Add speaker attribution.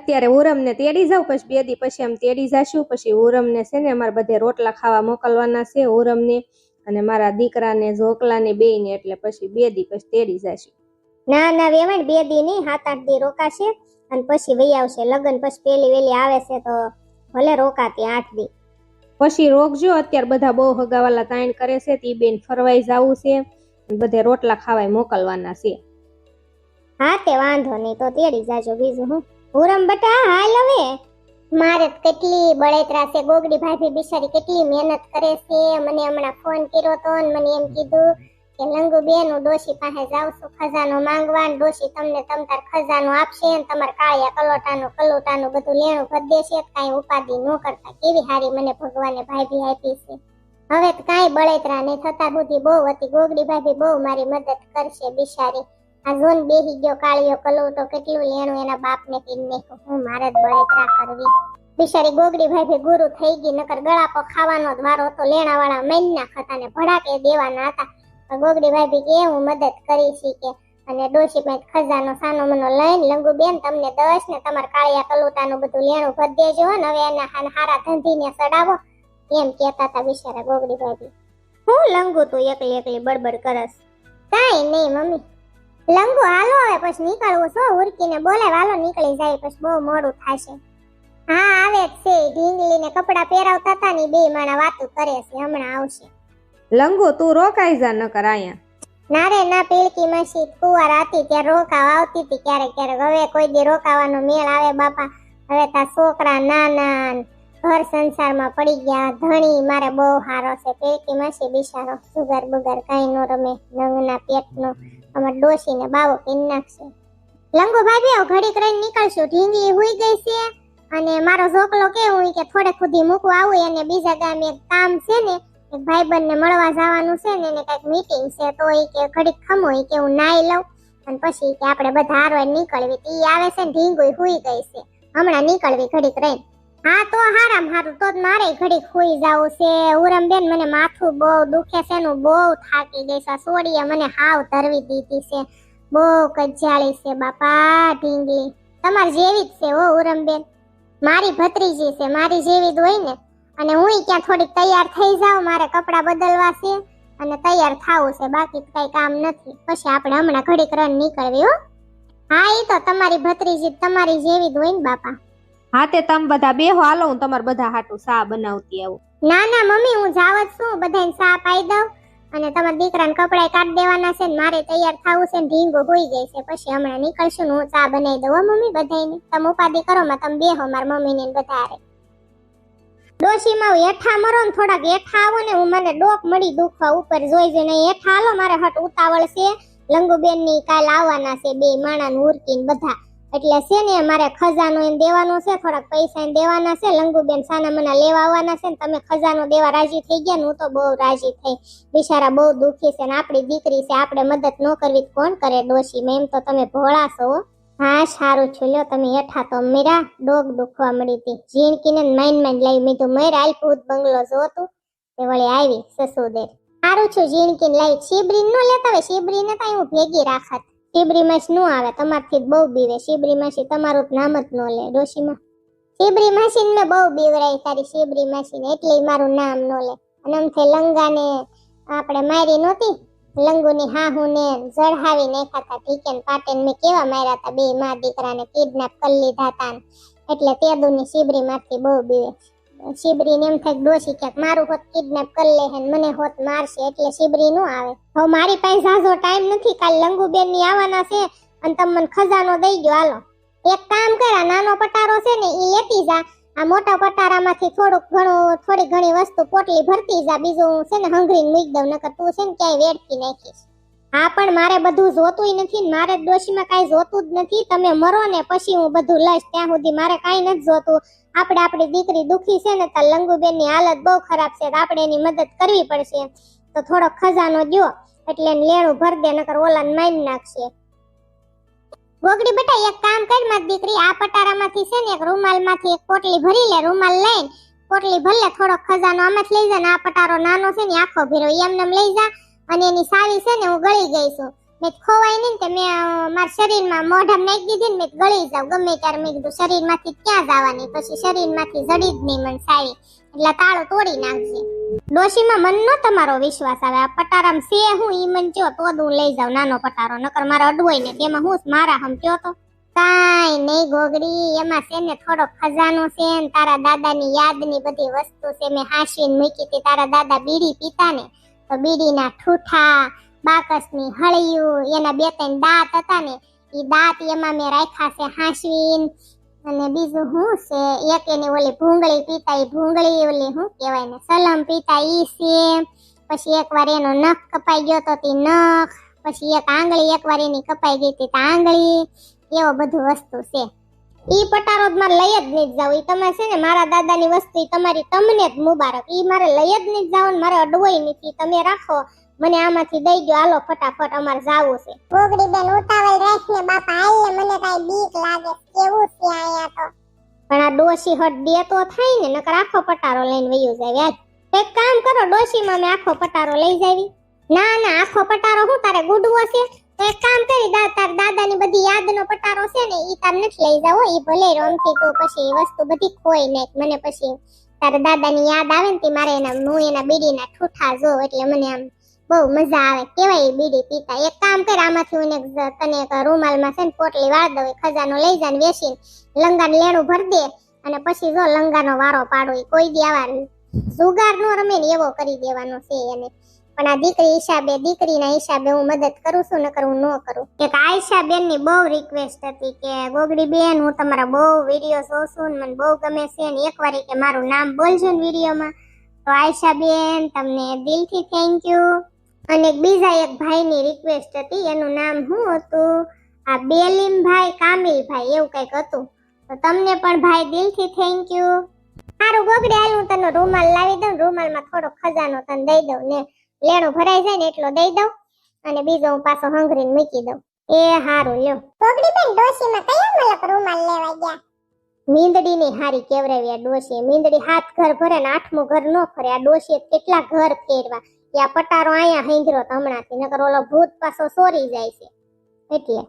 Speaker 1: અત્યારે ઓરમને તેડી જાવ પછી બે દી પછી આમ તેડી જાશું પછી ઓરમને છે ને અમારે બધે રોટલા ખાવા મોકલવાના છે ઓરમને અને મારા દીકરાને ઝોકલાને બેયને એટલે પછી બે દી પછી તેડી જાશું.
Speaker 2: ના ના વેવાણ બે દી નહીં સાત આઠ દી રોકાશે અને પછી વહી આવશે. લગ્ન પછી પેલી વેલી આવે છે તો ભલે રોકાતી આઠ દી.
Speaker 1: પછી રોકજો અત્યારે બધા બહુ હગાવાલા તાણ કરે છે તી બેન ફરવાઈ જવું છે બધે રોટલા ખાવાય મોકલવાના છે.
Speaker 2: હા તે વાંધો નહીં તો તેડી જાજો બીજું હું. હુરમ બટા, હાલ હવે. મારે કેટલી બળેતરા છે ગોગડી ભાભી બિચારી કેટલી મહેનત કરે છે. મને હમણાં ફોન કર્યો તો મને એમ કીધું કે લંગુ બેન હું ડોશી પાસે જાઉં છું, ખજાનો માંગવા ડોશી તમને તમ ખજાનો આપશે ને તમારે કાળિયા કલોટાનું કલોટાનું બધું લેણું ભરી દેશે કાંઈ ઉપાધિ ન કરતા. કેવી હારી મને ભગવાને ભાભી આપી છે. હવે કાંઈ બળેતરા નહીં થતા, બુદ્ધિ બહુ હતી, ગોગડી ભાભી બહુ મારી મદદ કરશે બિચારી. આ ઝોન બેહી કાળિયો કલોટો કેટલું લેણું એના બાપને કીને. હું મારે જ કરવી. બિચારી ગોગડી ભાભી ગુરુ થઈ ગઈ, નકર ગળાપો ખાવાનો જ હતો. લેણાવાળા મૈનના ખતા ને ભડાકે દેવાના હતા. ગોગડી ભાભી કે હું મદદ કરી છી કે અને ડોશી પાસે ખજાનો સાનો મનો લઈને લંગુ બેન તમને દસ ને તમારા કાળિયા કલોટાનું બધું લેણું ભરી દેજો ને, હવે એના હારા ધંધીને સડાવો. એમ કહેતા હતા બિચારા ગોગડી ભાઈ હું લંગુ તું એકલી એકલી બડબડ કરસ. કાંઈ નહીં મમ્મી. લંગુ હાલો હવે પછી નીકળવું છો ઉરકીને બોલે વાલો નીકળી જાય પછી બહુ મોડું થશે. હા આવે જ છે ઢીંગલીને કપડા પહેરાવતા હતા ને બે માણા વાતો કરે છે હમણાં આવશે.
Speaker 1: લંગુ તું રોકાઈ જા નકર અહીંયા
Speaker 2: ના રે ના પેલકી માસી કુવાર હતી ત્યાં રોકાવ આવતી હતી ક્યારેક ક્યારેક. હવે કોઈ દી રોકાવાનો મેળ આવે બાપા. હવે તા છોકરા નાના ને ઘર સંસારમાં પડી ગયા. ધણી, મારે બહુ હારો છે. પેટી માસી, બિચારો? સુગર બુગર કઈ નો રમે. નંગના પેટનો, અમાર ડોસી ને બાવો પીન નાખશે. લંગો ભાભી આવ ઘડીક રહીને નીકળશું. ઢીંગલી હુઈ ગઈ છે. અને મારો ઝોકલો કેવું કે થોડે ખુદી મૂકવા આવું અને બીજા ગામે એક કામ છે ને, એક ભાઈબંધને મળવા જવાનું છે ને, એને કંઈક મીટિંગ છે, તો એ કે ઘડીક ખમો, ઈ કે હું નાઈ લઉં. અને પછી કે આપણે બધા હારવાર નીકળવી. ઈ આવે છે ને ઢીંગુઈ હુઈ ગઈ છે. હમણાં નીકળવી ઘડીક રહીને. હા, તો હારામ હારું. તો મારે ઘડી ખોઈ જાવું છે. ઉરમ બેન મને માથું બહુ દુખે છે નું બહુ થાકી ગઈ છે. સોડીએ મને હાવ ધરવી દીધી છે. બહુ કજાળી છે, બાપા, ઢીંગલી. તમારી જેવી જ છે હો ઉરમ બેન મારી ભત્રીજી છે, મારી જેવી જ હોય ને. અને હું ક્યાં થોડીક તૈયાર થઈ જાઉં, મારે કપડાં બદલવા છે અને તૈયાર થાવું છે. બાકી કઈ કામ નથી. પછી આપણે હમણાં ઘડીક રન નીકળવી હા. એ તો તમારી ભત્રીજી તમારી જેવી જ હોય ને, બાપા.
Speaker 1: હા તે તમે બધા બેહો, હાલો હું તમારે બધા હાટું સા બનાવતી આવું.
Speaker 2: ના ના, મમ્મી, હું જાવ છું. બધાને સા પાઈ દઉં. અને તમારા દીકરાને કપડાં કાઢ દેવાના છે ને મારે તૈયાર થવું છે ને ઢીંગો હોઈ પછી હમણાં નીકળશું હું ચા બનાવી દઉં. મમ્મી બધાને તમે ઉપાધિ કરો, માં તમે બેહો, મારા મમ્મીને બધા. ડોશીમાં હું હેઠા મરો ને થોડાક હેઠા આવો ને હું મને ડોક મળી દુખવા ઉપર જોઈ જોઈને હેઠા હાલો. મારે હટ ઉતાવળ છે. લંગુબેનની કાલ આવવાના છે બે માણા ને ઉરકીને બધા. એટલે છે ને મારે ખજાનો એને દેવાનો છે, થોડાક પૈસા એને દેવાના છે. લંગુબેન સાના મના લેવા આવવાના છે ને તમે ખજાનો દેવા રાજી થઈ ગયા ને હું તો બહુ રાજી થઈ. બિચારા બહુ દુઃખી છે ને આપણી દીકરી છે, આપણે મદદ ન કરવી કોણ કરે ડોશી? એમ તો તમે ભોળા છો હા, સારું છું, લ્યો તમે હેઠા તો મેરા. ડોગ દુખવા મળી હતી. ઝીણકીને માઇન માઇન લઈ મીધું. મેર આલ ભૂત બંગલો જો હતું. તે વળી આવી સસુદેર સારું છું, ઝીણકીને લઈ શિબરી ન લેતા હોય, શિબરી ને હું ભેગી રાખત. શિબરી માસી નો આવે, તમારથી બહુ બીવે. શિબરી તમારું નામ જ નો લે ડોશીમાં શિબરી માસી ને બહુ બીવરાય તારી શિબરી માસી ને એટલે મારું નામ નો લે. અને અમથે લંગાને આપણે મારી નહોતી, લંગુની હાહુને જળહાવી નાખ્યા હતા ઠીકે ને મેં કેવા માર્યા હતા બે મા દીકરાને કિડનેપ કરી લીધા હતા એટલે તે દુની શિબરી માંથી બહુ બીવે. શિબરી ને એમ થાય કે ડોશી ક્યાંક મારું હોત કિડનેપ કરી લે ને મને હોત મારશે, એટલે શિબરી નો આવે. હવે મારી પાસે ઝાઝો ટાઈમ નથી, કાલ લંગુબેનની આવવાના છે અને તમે મને ખજાનો દઈ ગયો હાલો. એક કામ કર નાનો પટારો છે ને એ લેતી જા. આ મોટા પટારામાંથી થોડુંક ઘણું, થોડી ઘણી વસ્તુ, પોટલી ભરતી જા. બીજું છે ને હંગરીને મૂકી દઉં, નકર તું છે ને ક્યાંય વેડફી નાખીશ. હા, પણ મારે બધું જોતુંય નથી મારે ડોશીમાં કાંઈ જોતું જ નથી. તમે મરો ને પછી હું બધું લઈશ. ત્યાં સુધી મારે કાંઈ નથી જોતું. આપણે આપણી દીકરી દુખી છે ને તો લંગુબેનની હાલત બહુ ખરાબ છે આપણે એની મદદ કરવી પડશે. તો થોડો ખજાનો દો એટલે લેણું ભર દે, નકર ઓલાને મારી નાખશે. ગોગડી બેટા, એક કામ કર મારી દીકરી, આ પટારામાંથી છે ને એક રૂમાલમાંથી એક પોટલી ભરી લે, રૂમાલ લઈને, પોટલી ભરલે થોડો ખજાનો આમાંથી લઈ જા ને આ પટારો નાનો છે ને આખો ભીરો એમને એમ લઈ જા. અને એની સાવી છે ને હું ગળી ગઈ છું. મેં ખોવાય નહીં તે મેં મારા શરીરમાં મોઢામાં નાખી દીધી ને મેં ગળી જાવ ગમે ત્યારે મેં કીધું શરીરમાંથી ક્યાં જવાની, પછી શરીરમાંથી જડી જ નહીં મન સાવી એટલે તાળો તોડી નાખજે. ડોશીમાં મન નો તમારો વિશ્વાસ આવે. આ પટારામ સે હું, ઈ મન જો તો હું લઈ જાઉં નાનો પટારો. નકર મારે અડવાય ને તેમાં હું મારા હમ કયો તો? કાઈ નહીં ગોગડી, એમાં છે ને થોડો ખજાનો છે ને તારા દાદાની યાદની બધી વસ્તુ છે. મેં હાંસીને મૂકી હતી. તારા દાદા બીડી પીતા ને. તો બીડીના ઠૂઠા, બાકસની હળિયું, એના બે ત્રણ દાંત હતા ને એ દાંત એમાં મેં રાખ્યા છે હાંસવીન. અને બીજું શું છે? એક એની ઓલી ભૂંગળી પીતા એ ભૂંગળી ઓલી શું કહેવાય ને સલમ પીતા એ છે. પછી એકવાર એનો નખ કપાઈ ગયો તો તી નખ. પછી એક આંગળી, એકવાર એની કપાઈ ગઈ હતી આંગળી. એવો બધું વસ્તુ છે. ઈ પટારો મારે લઈ જ નહીં જાવ ઈ તમે છે ને મારા દાદાની વસ્તુ તમારી તમને જ મુબારક. ઈ મારે લઈ જ નહીં જાવ મારે અડવોય નથી. તમે રાખો મને આમાંથી દઈ ગયો હાલો ફટાફટ અમારે જાવું છે. ગોગડી બેન ઉતાવળ રાખને બાપા આલે મને કાઈ બીક લાગે કેવું છે આયા તો? પણ આ ડોશી હટ દે તો થાય ને નકર આખો પટારો લઈને વયું જાય. વ્યાજ એક કામ કરો ડોશીમાં મેં આખો પટારો લઈ જાવી. ના ના આખો પટારો હું તારે ગુડવો છે? એક કામ કરી દા, તાર દાદાની બધી યાદનો પટારો છે ને, ઈ તાર નથી લઈ જાવો ઈ ભલે રમતી તો પછી વસ્તુ બધી ખોઈ ને મને પછી તાર દાદાની યાદ આવે ને તે મારે એના, હું એના બીડીના ઠૂઠા જો એટલે મને આમ બહુ મજા આવે. કેવાય બીડી પીતા? એક કામ કર, આમાંથી હું તને એક રૂમાલમાં છે ને પોટલી વાળ દઉં ખજાનો લઈ જા ને વેચીને, લંગાને લેણું ભર દે, અને પછી જો લંગાનો વારો પાડો કોઈ દી આવા જુગાર નો રમે ને એવો કરી દેવાનો છે એને. પણ આ દીકરી હિસાબે, દીકરીના હિસાબે હું મદદ કરું છું, નકર હું ન કરું. એક આયશા બેનની બહુ રિક્વેસ્ટ હતી કે, ગોગડી બેન, હું તમારા બહુ વીડિયો જોઉં છું મને બહુ ગમે છે ને એકવાર વાર કે મારું નામ બોલજો ને વિડીયોમાં તો આયશા બેન તમને દિલથી થેન્ક યુ અને બીજા એક ભાઈની રિક્વેસ્ટ હતી, એનું નામ શું હતું? આ બેલીમભાઈ કામિલભાઈ, એવું કંઈક હતું. તો તમને પણ ભાઈ દિલથી થેન્ક યુ સારું ગોગડી, હાલ હું તને રૂમાલ લાવી દઉં રૂમાલમાં થોડો ખજાનો તને દઈ દઉં ને લેણું ભરાઈ જાય ને એટલો દઈ દઉં અને બીજો હું પાછો હંગરીને મૂકી દઉં. એ હારું લ્યો. પોગડી બેન ડોશીમાં કયા મલક રૂમાલ લેવા ગયા? મીંદડીની હારી કેવરાવી આ ડોશી મીંદડી હાથ ઘર ભરે ને આઠમું ઘર નો ફરે. આ ડોશીએ કેટલા ઘર ફેરવા. કે પટારો અહીંયા હેંગરો હમણાંથી. નકર ઓલો ભૂત પાછો સોરી જાય છે. એટલે